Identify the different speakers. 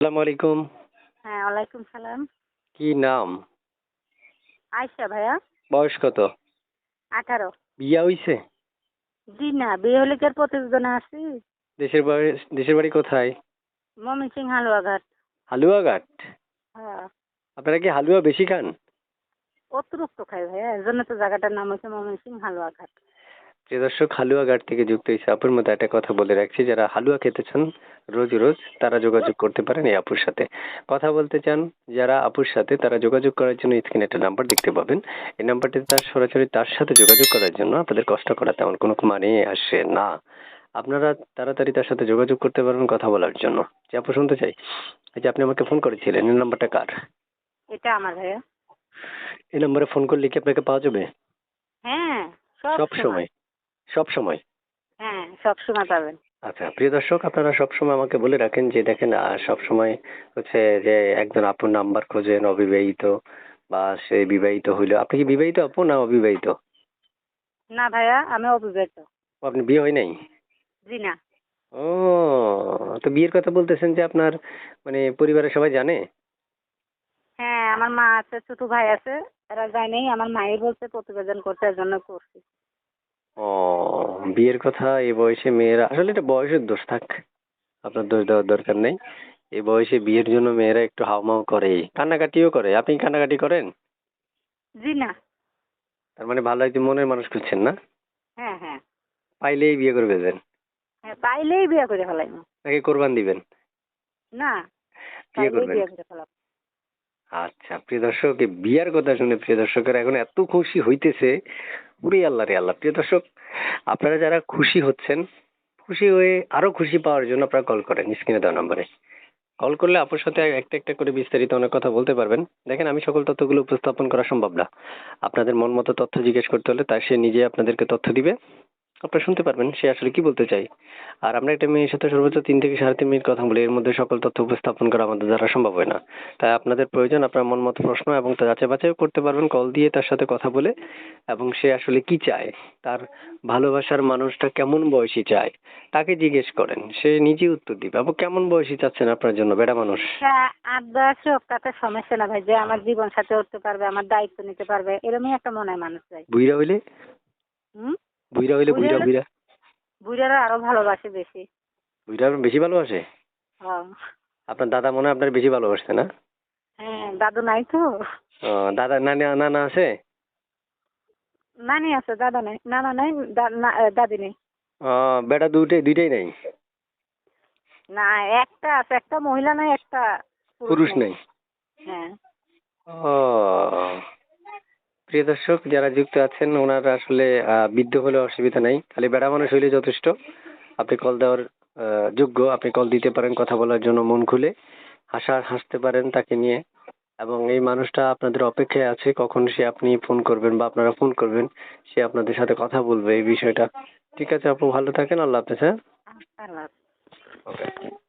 Speaker 1: আসসালামু আলাইকুম
Speaker 2: হ্যাঁ ওয়ালাইকুম সালাম।
Speaker 1: কি নাম?
Speaker 2: আয়সা ভাইয়া।
Speaker 1: বয়স কত?
Speaker 2: আঠারো।
Speaker 1: বিয়া হইছে?
Speaker 2: জি না বিয়ে হলে কি আর প্রতিবেদনে আসি?
Speaker 1: দেশের বাড়ি দেশের বাড়ি কোথায়?
Speaker 2: মমিন সিং হালুয়াঘাট?
Speaker 1: হালুয়াঘাট
Speaker 2: হ্যাঁ।
Speaker 1: আপনারা কি হালুয়া বেশি খান?
Speaker 2: অতিরিক্ত খাই ভাইয়া এর জন্য তো জায়গাটার নাম হচ্ছে মমিন সিং হালুয়াঘাট
Speaker 1: প্রিয় দর্শক হালুয়াঘাট থেকে যুক্ত হয়েছে আপুর মধ্যে একটা কথা বলে রাখছি। যারা হালুয়া খেতে চান রোজ রোজ তারা যোগাযোগ করতে পারেন এই আপুর সাথে। কথা বলতে চান যারা আপুর সাথে তারা যোগাযোগ করার জন্য স্ক্রিনে একটা নাম্বার দেখতে পাবেন। এই নাম্বারটিতে তার সরাসরি তার সাথে যোগাযোগ করার জন্য আপনাদের কষ্ট করা তেমন কোনো মানে আসে না। আপনারা তাড়াতাড়ি তার সাথে যোগাযোগ করতে পারবেন কথা বলার জন্য। যে আপু শুনতে চাই এই যে আপনি আমাকে ফোন করেছিলেন এই নাম্বারটা কার?
Speaker 2: এটা আমার ভাইয়া।
Speaker 1: এই নাম্বারে ফোন করলে কি আপনাকে পাওয়া যাবে?
Speaker 2: হ্যাঁ
Speaker 1: সব সময়। সব সময়?
Speaker 2: হ্যাঁ সব সময় পাবেন।
Speaker 1: আচ্ছা প্রিয় দর্শক আপনারা সবসময় আমাকে বলে রাখেন যে দেখেন সবসময় হচ্ছে যে একজন আপুর নাম্বার খোঁজেন অবিবাহিত বা সে বিবাহিত হইল। আপনি কি বিবাহিত আপু না অবিবাহিত?
Speaker 2: না ভাইয়া আমি অবিবাহিত।
Speaker 1: আপনি বিয়ে হয় নাই?
Speaker 2: জি না।
Speaker 1: ও তো বিয়ের কথা বলতেছেন যে আপনার মানে পরিবারের সবাই জানে?
Speaker 2: হ্যাঁ আমার মা আছে ছোট ভাই আছে এরা যায় নাই আমার মায়ের বলছে প্রতিবেদন করতে এর জন্য করছি।
Speaker 1: ও বিয়ের কথা এই বয়সে মেয়েরা আসলে এটা বয়সের দোষ থাক আপনার দোষ দেওয়ার দরকার নেই। এই বয়সে বিয়ের জন্য মেয়েরা একটু হাউমাউ করে কান্নাকাটিও করে। আপনি কান্নাকাটি করেন?
Speaker 2: জি না।
Speaker 1: তার মানে ভালো একজন মনের মানুষ খুঁজছেন না?
Speaker 2: হ্যাঁ হ্যাঁ।
Speaker 1: পাইলেই বিয়ে করে ফেলবেন।
Speaker 2: হ্যাঁ পাইলেই বিয়ে করে ফেলাইম
Speaker 1: নাকি কোরবান দিবেন?
Speaker 2: না
Speaker 1: বিয়ে করবেন? আচ্ছা প্রিয় দর্শক বিয়ার কথা শুনে প্রিয় দর্শকের এখন এত খুশি হইতেছে উরে আল্লাহ রে আল্লাহ। প্রিয় দর্শক, আপনারা যারা খুশি হচ্ছেন, খুশি হয়ে আরও খুশি পাওয়ার জন্য আপনারা কল করেন স্ক্রিনে দেওয়া নম্বরে। কল করলে আপনার সাথে একটা একটা করে বিস্তারিত অনেক কথা বলতে পারবেন। দেখেন, আমি সকল তথ্যগুলো উপস্থাপন করা সম্ভব না। আপনাদের মন মতো তথ্য জিজ্ঞেস করতে হলে তার সে নিজে আপনাদেরকে তথ্য দিবে। আপনারা শুনতে পারবেন সে আসলে কি বলতে চাই আর আমরা একটা মেয়ের সাথে সর্বোচ্চ তিন থেকে সাড়ে তিন মিনিট কথা বলি এর মধ্যে সকল তথ্য উপস্থাপন করা আমাদের দ্বারা সম্ভব হয় না। তাই আপনাদের প্রয়োজন আপনার মন মতো প্রশ্ন এবং তা যাচাই বাছাই করতে পারবেন কল দিয়ে তার সাথে কথা বলে এবং সে আসলে কি চায় তার ভালোবাসার মানুষটা কেমন বয়সী চায় তাকে জিজ্ঞেস করেন। সে নিজেই উত্তর দিবে। আপু কেমন বয়সী চাচ্ছেন আপনার জন্য বেড়া মানুষ?
Speaker 2: আট তাতে সমস্যা না ভাই যে আমার জীবন সাথে উঠতে পারবে আমার দায়িত্ব নিতে পারবে এরকমই একটা মনে হয় মানুষ চাই।
Speaker 1: বুইরা হইলে?
Speaker 2: হুম?
Speaker 1: বুইরা হইলে বুইরা বুইরা
Speaker 2: আরও ভালোবাসে বেশি।
Speaker 1: বুইরা বেশি ভালোবাসে?
Speaker 2: হ্যাঁ।
Speaker 1: আপনার দাদা মনে হয় আপনার বেশি ভালোবাসছে না?
Speaker 2: হ্যাঁ দাদু নাই তো।
Speaker 1: দাদা নানি নানা আছে?
Speaker 2: নানি আছে দাদা নাই নানা নাই দাদি নেই।
Speaker 1: বেটা দুইটাই দুইটাই নাই?
Speaker 2: না একটা আছে একটা মহিলা নাই একটা
Speaker 1: পুরুষ নাই?
Speaker 2: হ্যাঁ।
Speaker 1: ও প্রিয় দর্শক যারা যুক্ত আছেন ওনারা আসলে বৃদ্ধ হলে অসুবিধা নাই। খালি বেড়া মানুষ হইলে যথেষ্ট। আপনি কল দেওয়ার যোগ্য। আপনি কল দিতে পারেন কথা বলার জন্য মন খুলে। হাসা হাসতে পারেন তাকে নিয়ে। এবং এই মানুষটা আপনাদের অপেক্ষায় আছে। কখন সে আপনি ফোন করবেন বা আপনারা ফোন করবেন সে আপনাদের সাথে কথা বলবে এই বিষয়টা। ঠিক আছে আপু ভালো থাকেন। আল্লাহ হাফেজ হ্যাঁ? ওকে